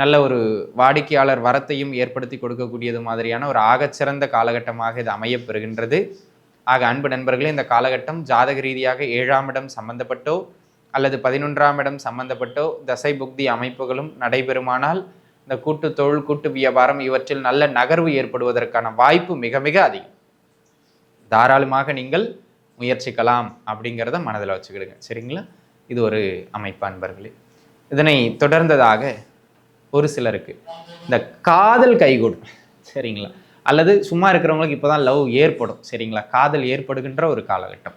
நல்ல ஒரு வாடிக்கையாளர் வரத்தையும் ஏற்படுத்தி கொடுக்கக்கூடியது மாதிரியான ஒரு ஆகச்சிறந்த காலகட்டமாக இது அமையப்பெறுகின்றது. ஆக அன்பு நண்பர்களே இந்த காலகட்டம் ஜாதக ரீதியாக ஏழாம் இடம் சம்பந்தப்பட்டோ அல்லது பதினொன்றாம் இடம் சம்பந்தப்பட்டோ தசை புக்தி அமைப்புகளும் நடைபெறுமானால் இந்த கூட்டு தொழில் கூட்டு வியாபாரம் இவற்றில் நல்ல நகர்வு ஏற்படுவதற்கான வாய்ப்பு மிக மிக அதிகம். தாராளமாக நீங்கள் முயற்சிக்கலாம் அப்படிங்கிறத மனதில் வச்சுக்கிடுங்க. சரிங்களா? இது ஒரு அமைப்பு அன்பர்களே. இதனை தொடர்ந்ததாக ஒரு சிலருக்கு. இந்த காதல் கைகூடும் சரிங்களா? அல்லது சும்மா இருக்கிறவங்களுக்கு இப்போ தான் லவ் ஏற்படும் சரிங்களா? காதல் ஏற்படுகின்ற ஒரு காலகட்டம்.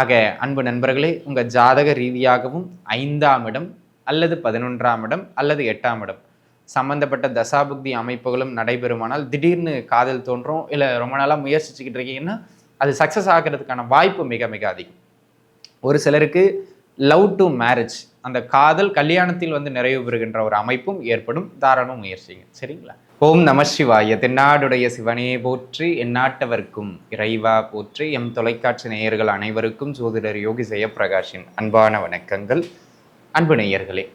ஆக அன்பு நண்பர்களே உங்கள் ஜாதக ரீதியாகவும் ஐந்தாம் இடம் அல்லது பதினொன்றாம் இடம் அல்லது எட்டாம் இடம். சம்பந்தப்பட்ட தசாபுக்தி அமைப்புகளும் நடைபெறுமானால் திடீர்னு காதல் தோன்றும் இல்லை ரொம்ப நாளாக முயற்சிச்சுக்கிட்டு இருக்கீங்கன்னா அது சக்ஸஸ் ஆகிறதுக்கான வாய்ப்பு மிக மிக அதிகம். ஒரு சிலருக்கு லவ் டு மேரேஜ் அந்த காதல் கல்யாணத்தில் வந்து நிறைவு பெறுகின்ற ஒரு அமைப்பும் ஏற்படும். தாராள முயற்சிங்க சரிங்களா? ஓம் நம சிவாய. தென்னாடுடைய சிவனே போற்றி எந்நாட்டவர்க்கும் இறைவா போற்றி எம் தொலைக்காட்சி நேயர்கள் அனைவருக்கும் ஜோதிடர் யோகி ஜெயப்பிரகாஷின் அன்பான வணக்கங்கள். அன்பு நேயர்களே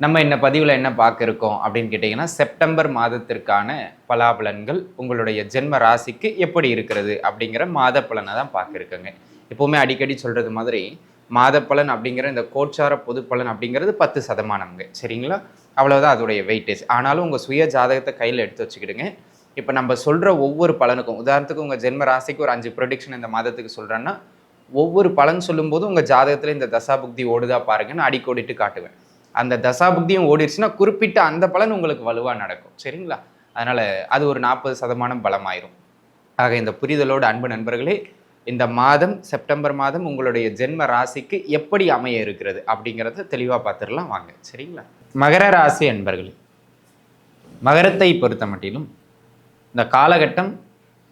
நம்ம இந்த பதிவில் என்ன பார்க்க இருக்கோம் அப்படின்னு கேட்டிங்கன்னா செப்டம்பர் மாதத்திற்கான பலாபலன்கள் உங்களுடைய ஜென்ம ராசிக்கு எப்படி இருக்கிறது அப்படிங்கிற மாத பலனை தான் பார்க்க எப்போவுமே அடிக்கடி சொல்கிறது மாதிரி மாத பலன் அப்படிங்கிற இந்த கோச்சார பொது பலன் அப்படிங்கிறது பத்து சதமானம்ங்க சரிங்களா? அவ்வளோதான் அதோடைய வெயிட்டேஜ் ஆனாலும் உங்கள் சுய ஜாதகத்தை கையில் எடுத்து வச்சுக்கிடுங்க. இப்போ நம்ம சொல்கிற ஒவ்வொரு பலனுக்கும் உதாரணத்துக்கு உங்கள் ஜென்ம ராசிக்கு ஒரு அஞ்சு ப்ரொடிக்ஷன் இந்த மாதத்துக்கு சொல்கிறேன்னா ஒவ்வொரு பலன் சொல்லும்போது உங்கள் ஜாதகத்தில் இந்த தசாபுக்தி ஓடுதா பாருங்கன்னு அடிக்கோடிட்டு காட்டுவேன். அந்த தசாபுக்தியும் ஓடிடுச்சுன்னா குறிப்பிட்ட அந்த பலன் உங்களுக்கு வலுவாக நடக்கும். சரிங்களா? அதனால் அது ஒரு நாற்பது சதமானம் பலமாயிரும். ஆக இந்த புரிதலோடு அன்பு நண்பர்களே இந்த மாதம் செப்டம்பர் மாதம் உங்களுடைய ஜென்ம ராசிக்கு எப்படி அமைய இருக்கிறது அப்படிங்கிறத தெளிவாக பார்த்துடலாம். வாங்க சரிங்களா? மகர ராசி என்பர்களே மகரத்தை பொறுத்த மட்டிலும் இந்த காலகட்டம்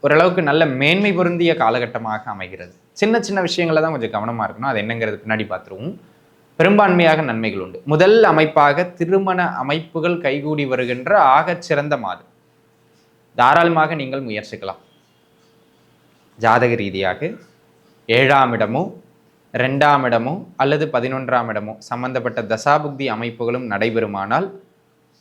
ஓரளவுக்கு நல்ல மேன்மை பொருந்திய காலகட்டமாக அமைகிறது. சின்ன சின்ன விஷயங்களில் தான் கொஞ்சம் கவனமாக இருக்கணும். அது என்னங்கிறது பின்னாடி பார்த்துருவோம். பெரும்பான்மையாக நன்மைகள் உண்டு. முதல் அமைப்பாக திருமண அமைப்புகள் கைகூடி வருகின்ற ஆகச்சிறந்த மாதம். தாராளமாக நீங்கள் முயற்சிக்கலாம். ஜாதக ரீதியாக ஏழாம் இடமோ ரெண்டாம் இடமோ அல்லது பதினொன்றாம் இடமோ சம்பந்தப்பட்ட தசாபுக்தி அமைப்புகளும் நடைபெறுமானால்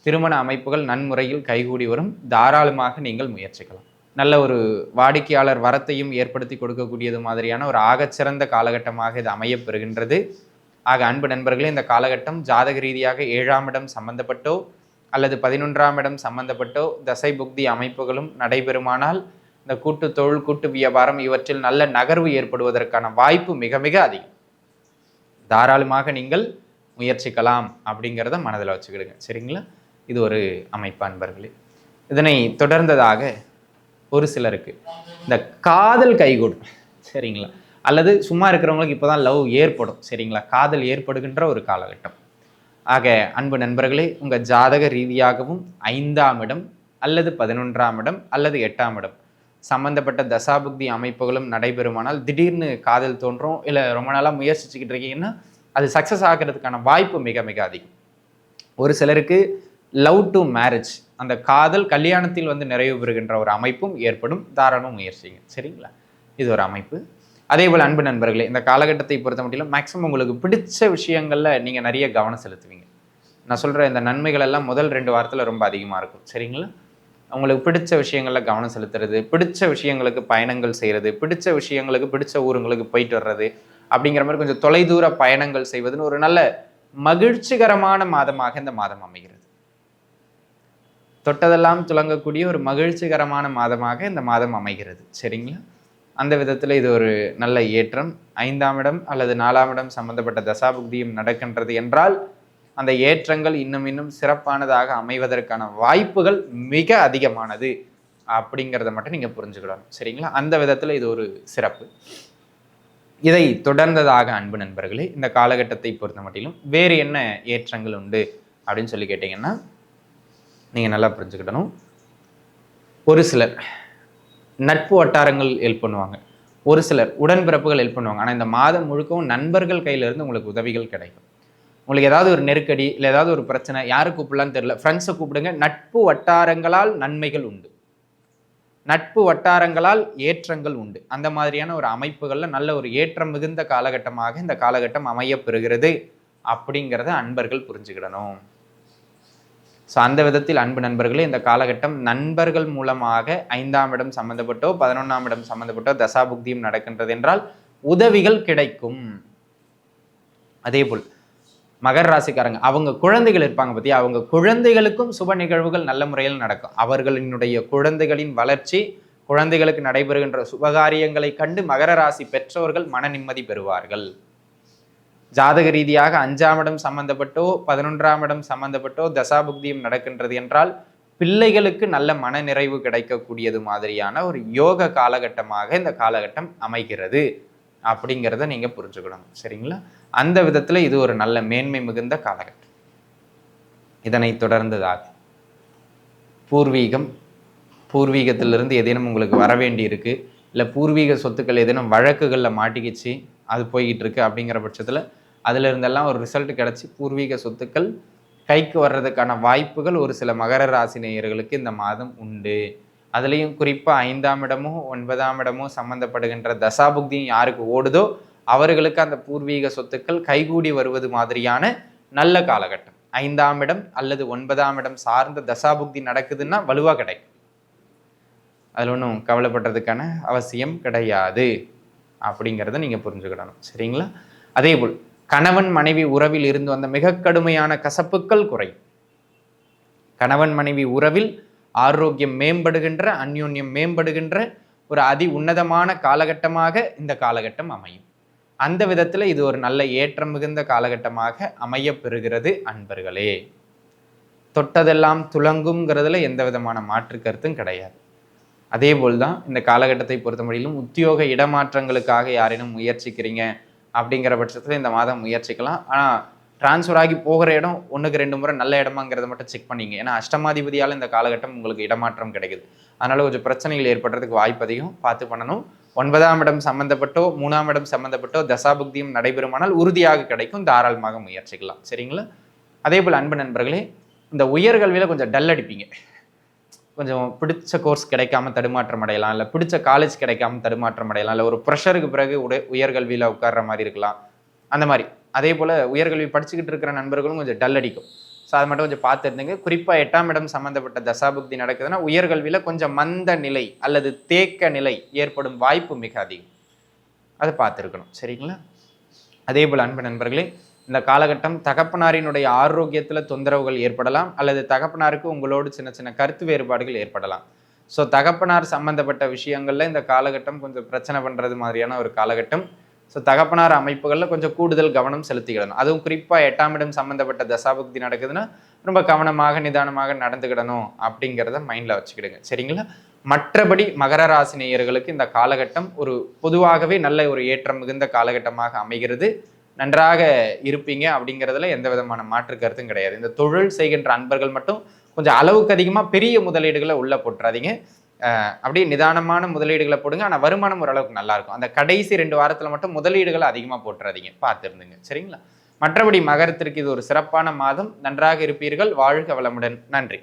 திருமண அமைப்புகள் நன்முறையில் கைகூடி வரும். தாராளமாக நீங்கள் முயற்சிக்கலாம். நல்ல ஒரு வாடிக்கையாளர் வரத்தையும் ஏற்படுத்தி கொடுக்கக்கூடியது மாதிரியான ஒரு ஆகச்சிறந்த காலகட்டமாக இது அமையப்பெறுகின்றது. ஆக அன்பு நண்பர்களே இந்த காலகட்டம் ஜாதக ரீதியாக ஏழாம் இடம் சம்பந்தப்பட்டோ அல்லது பதினொன்றாம் இடம் சம்பந்தப்பட்டோ தசை புக்தி அமைப்புகளும் நடைபெறுமானால் இந்த கூட்டு தொழில் கூட்டு வியாபாரம் இவற்றில் நல்ல நகர்வு ஏற்படுவதற்கான வாய்ப்பு மிக மிக அதிகம். தாராளமாக நீங்கள் முயற்சிக்கலாம் அப்படிங்கிறத மனதில் வச்சுக்கிடுங்க. சரிங்களா? இது ஒரு அமைப்பு அன்பர்களே. இதனை தொடர்ந்ததாக ஒரு சிலருக்கு இந்த காதல் கைகூடும் சரிங்களா? அல்லது சும்மா இருக்கிறவங்களுக்கு இப்போ தான் லவ் ஏற்படும் சரிங்களா? காதல் ஏற்படுகின்ற ஒரு காலகட்டம். ஆக அன்பு நண்பர்களே உங்கள் ஜாதக ரீதியாகவும் ஐந்தாம் இடம் அல்லது பதினொன்றாம் இடம் அல்லது எட்டாம் இடம் சம்பந்தப்பட்ட தசாபுக்தி அமைப்புகளும் நடைபெறுமானால் திடீர்னு காதல் தோன்றும் இல்லை ரொம்ப நாளாக முயற்சிச்சுக்கிட்டு இருக்கீங்கன்னா அது சக்ஸஸ் ஆகிறதுக்கான வாய்ப்பு மிக மிக அதிகம். ஒரு சிலருக்கு லவ் டு மேரேஜ் அந்த காதல் கல்யாணத்தில் வந்து நிறைவு பெறுகின்ற ஒரு அமைப்பும் ஏற்படும். தாராளமாக முயற்சிங்க. சரிங்களா? இது ஒரு அமைப்பு. அதே போல் அன்பு நண்பர்களே இந்த காலகட்டத்தை பொறுத்த மட்டும் மேக்ஸிமம் உங்களுக்கு பிடிச்ச விஷயங்களில் நீங்கள் நிறைய கவனம் செலுத்துவீங்க. நான் சொல்கிற இந்த நன்மைகள் எல்லாம் முதல் ரெண்டு வாரத்தில் ரொம்ப அதிகமாக இருக்கும். சரிங்களா? அவங்களுக்கு பிடிச்ச விஷயங்களில் கவனம் செலுத்துறது பிடிச்ச விஷயங்களுக்கு பயணங்கள் செய்கிறது பிடிச்ச விஷயங்களுக்கு பிடிச்ச ஊருங்களுக்கு போயிட்டு வர்றது அப்படிங்கிற மாதிரி கொஞ்சம் தொலைதூர பயணங்கள் செய்வதுன்னு ஒரு நல்ல மகிழ்ச்சிகரமான மாதமாக இந்த மாதம் அமைகிறது. தொட்டதெல்லாம் துலங்கக்கூடிய ஒரு மகிழ்ச்சிகரமான மாதமாக இந்த மாதம் அமைகிறது. சரிங்களா? அந்த விதத்தில் இது ஒரு நல்ல ஏற்றம். ஐந்தாம் இடம் அல்லது நாலாம் இடம் சம்பந்தப்பட்ட தசாபுக்தியும் நடக்கின்றது என்றால் அந்த ஏற்றங்கள் இன்னும் இன்னும் சிறப்பானதாக அமைவதற்கான வாய்ப்புகள் மிக அதிகமானது அப்படிங்கிறத மட்டும் நீங்கள் புரிஞ்சுக்கிடணும். சரிங்களா? அந்த விதத்தில் இது ஒரு சிறப்பு. இதை தொடர்ந்ததாக அன்பு நண்பர்களே இந்த காலகட்டத்தை பொறுத்த மட்டிலும் வேறு என்ன ஏற்றங்கள் உண்டு அப்படின்னு சொல்லி கேட்டிங்கன்னா நீங்கள் நல்லா புரிஞ்சுக்கிடணும். ஒரு சிலர் நட்பு வட்டாரங்கள் ஹெல்ப் பண்ணுவாங்க. ஒரு சிலர் உடன்பிறப்புகள் ஹெல்ப் பண்ணுவாங்க. ஆனால் இந்த மாதம் முழுக்கவும் நண்பர்கள் கையிலேருந்து உங்களுக்கு உதவிகள் கிடைக்கும். உங்களுக்கு ஏதாவது ஒரு நெருக்கடி இல்லை ஏதாவது ஒரு பிரச்சனை யாரை கூப்பிடலான்னு தெரியல. ஃப்ரெண்ட்ஸை கூப்பிடுங்க. நட்பு வட்டாரங்களால் நன்மைகள் உண்டு. நட்பு வட்டாரங்களால் ஏற்றங்கள் உண்டு. அந்த மாதிரியான ஒரு அமைப்புகளில் நல்ல ஒரு ஏற்றம் மிகுந்த காலகட்டமாக இந்த காலகட்டம் அமையப்பெறுகிறது அப்படிங்கிறத அன்பர்கள் புரிஞ்சுக்கிடணும். ஸோ அந்த விதத்தில் அன்பு நண்பர்களே இந்த காலகட்டம் நண்பர்கள் மூலமாக ஐந்தாம் இடம் சம்மந்தப்பட்டோ பதினொன்றாம் இடம் சம்மந்தப்பட்டோ தசாபுக்தியும் நடக்கின்றது என்றால் உதவிகள் கிடைக்கும். அதே போல் மகர் ராசிக்காரங்க அவங்க குழந்தைகள் இருப்பாங்க பத்தி அவங்க குழந்தைகளுக்கும் சுப நிகழ்வுகள் நல்ல முறையில் நடக்கும். அவர்களினுடைய குழந்தைகளின் வளர்ச்சி குழந்தைகளுக்கு நடைபெறுகின்ற சுபகாரியங்களை கண்டு மகர ராசி பெற்றவர்கள் மன நிம்மதி பெறுவார்கள். ஜாதக ரீதியாக அஞ்சாம் இடம் சம்பந்தப்பட்டோ பதினொன்றாம் இடம் சம்பந்தப்பட்டோ தசாபுக்தியும் நடக்கின்றது என்றால் பிள்ளைகளுக்கு நல்ல மன நிறைவு கிடைக்கக்கூடியது மாதிரியான ஒரு யோக காலகட்டமாக இந்த காலகட்டம் அமைகிறது. அப்படிங்கிறத நீங்க புரிஞ்சுக்கணும். சரிங்களா? அந்த விதத்துல இது ஒரு நல்ல மேன்மை மிகுந்த காலகட்டம். இதனை தொடர்ந்ததாக. பூர்வீகம் பூர்வீகத்திலிருந்து ஏதேனும் உங்களுக்கு வர வேண்டி இருக்கு இல்லை பூர்வீக சொத்துக்கள் ஏதேனும் வழக்குகளில் மாட்டிக்கிச்சு அது போய்கிட்டு இருக்கு அப்படிங்கிற பட்சத்தில் அதுல இருந்தெல்லாம் ஒரு ரிசல்ட் கிடச்சி பூர்வீக சொத்துக்கள் கைக்கு வர்றதுக்கான வாய்ப்புகள் ஒரு சில மகர ராசி நேயர்களுக்கு இந்த மாதம் உண்டு. அதுலேயும் குறிப்பாக ஐந்தாம் இடமும் ஒன்பதாம் இடமும் சம்மந்தப்படுகின்ற தசாபுக்தியும் யாருக்கு ஓடுதோ அவர்களுக்கு அந்த பூர்வீக சொத்துக்கள் கைகூடி வருவது மாதிரியான நல்ல காலகட்டம். ஐந்தாம் இடம் அல்லது ஒன்பதாம் இடம் சார்ந்த தசாபுக்தி நடக்குதுன்னா வலுவாக கிடைக்கும். அதில் ஒன்றும் கவலைப்படுறதுக்கான அவசியம் கிடையாது. அப்படிங்கிறத நீங்கள் புரிஞ்சுக்கிடணும். சரிங்களா? அதே போல் கணவன் மனைவி உறவில் இருந்து வந்த மிக கடுமையான கசப்புக்கள் குறையும். கணவன் மனைவி உறவில் ஆரோக்கியம் மேம்படுகின்ற அந்யோன்யம் மேம்படுகின்ற ஒரு அதி உன்னதமான காலகட்டமாக இந்த காலகட்டம் அமையும். அந்த விதத்தில் இது ஒரு நல்ல ஏற்றம் மிகுந்த காலகட்டமாக அமைய பெறுகிறது அன்பர்களே. தொட்டதெல்லாம் துலங்குங்கிறதுல எந்த விதமான மாற்று கருத்தும் கிடையாது. அதே போல் தான் இந்த காலகட்டத்தை பொறுத்த உத்தியோக இடமாற்றங்களுக்காக யாரேனும் முயற்சிக்கிறீங்க அப்படிங்கிற பட்சத்தில் இந்த மாதம் முயற்சிக்கலாம். ஆனால் டிரான்ஸ்ஃபர் ஆகி போகிற இடம் ஒன்றுக்கு ரெண்டு முறை நல்ல இடமாங்கிறத மட்டும் செக் பண்ணிங்க. ஏன்னா அஷ்டமாதிபதியால் இந்த காலகட்டம் உங்களுக்கு இடமாற்றம் கிடைக்குது. அதனால் கொஞ்சம் பிரச்சனைகள் ஏற்படுறதுக்கு வாய்ப்பு அதிகம். பார்த்து பண்ணணும். ஒன்பதாம் இடம் சம்மந்தப்பட்டோ மூணாம் இடம் சம்மந்தப்பட்டோ தசாபுக்தியும் நடைபெறுமானால் உறுதியாக கிடைக்கும். தாராளமாக முயற்சிக்கலாம். சரிங்களா? அதே போல் அன்பு நண்பர்களே இந்த உயர்கல்வியில் கொஞ்சம் டல் அடிப்பீங்க. கொஞ்சம் பிடிச்ச கோர்ஸ் கிடைக்காம தடுமாற்றம் அடையலாம். இல்லை பிடிச்ச காலேஜ் கிடைக்காம தடுமாற்றம் அடையலாம். இல்லை ஒரு ப்ரெஷருக்கு பிறகு உட உயர்கல்வியில் உட்கார்ற மாதிரி இருக்கலாம். அந்த மாதிரி. அதே போல் உயர்கல்வி படிச்சுக்கிட்டு இருக்கிற நண்பர்களும் கொஞ்சம் டல் அடிக்கும். ஸோ அதை மட்டும் கொஞ்சம் பார்த்துருந்துங்க. குறிப்பாக எட்டாம் இடம் சம்மந்தப்பட்ட தசாபுக்தி நடக்குதுன்னா உயர்கல்வியில் கொஞ்சம் மந்த நிலை அல்லது தேக்க நிலை ஏற்படும் வாய்ப்பு மிக அதிகம். அதை பார்த்துருக்கணும். சரிங்களா? அதே போல் அன்பு நண்பர்களே இந்த காலகட்டம் தகப்பனாரினுடைய ஆரோக்கியத்தில் தொந்தரவுகள் ஏற்படலாம் அல்லது தகப்பனாருக்கு உங்களோடு சின்ன சின்ன கருத்து வேறுபாடுகள் ஏற்படலாம். ஸோ தகப்பனார் சம்பந்தப்பட்ட விஷயங்களில் இந்த காலகட்டம் கொஞ்சம் பிரச்சனை பண்ணுறது மாதிரியான ஒரு காலகட்டம். ஸோ தகப்பனார் அமைப்புகளில் கொஞ்சம் கூடுதல் கவனம் செலுத்திக்கிடணும். அதுவும் குறிப்பாக எட்டாம் இடம் சம்மந்தப்பட்ட தசாபுக்தி நடக்குதுன்னா ரொம்ப கவனமாக நிதானமாக நடந்துக்கிடணும் அப்படிங்கிறத மைண்டில் வச்சுக்கிடுங்க. சரிங்களா? மற்றபடி மகர ராசி நேயர்களுக்கு இந்த காலகட்டம் ஒரு பொதுவாகவே நல்ல ஒரு ஏற்றம் மிகுந்த காலகட்டமாக அமைகிறது. நன்றாக இருப்பீங்க அப்படிங்கிறதுல எந்த விதமான மாற்று கருத்தும் கிடையாது. இந்த தொழில் செய்கின்ற அன்பர்கள் மட்டும் கொஞ்சம் அளவுக்கு அதிகமாக பெரிய முதலீடுகளை உள்ளே போட்டுறாதீங்க. அப்படியே நிதானமான முதலீடுகளை போடுங்க. ஆனால் வருமானம் ஓரளவுக்கு நல்லாயிருக்கும். அந்த கடைசி ரெண்டு வாரத்தில் மட்டும் முதலீடுகளை அதிகமாக போட்டுறாதீங்க. பார்த்துருந்துங்க. சரிங்களா? மற்றபடி மகரத்திற்கு இது ஒரு சிறப்பான மாதம். நன்றாக இருப்பீர்கள். வாழ்க வளமுடன். நன்றி.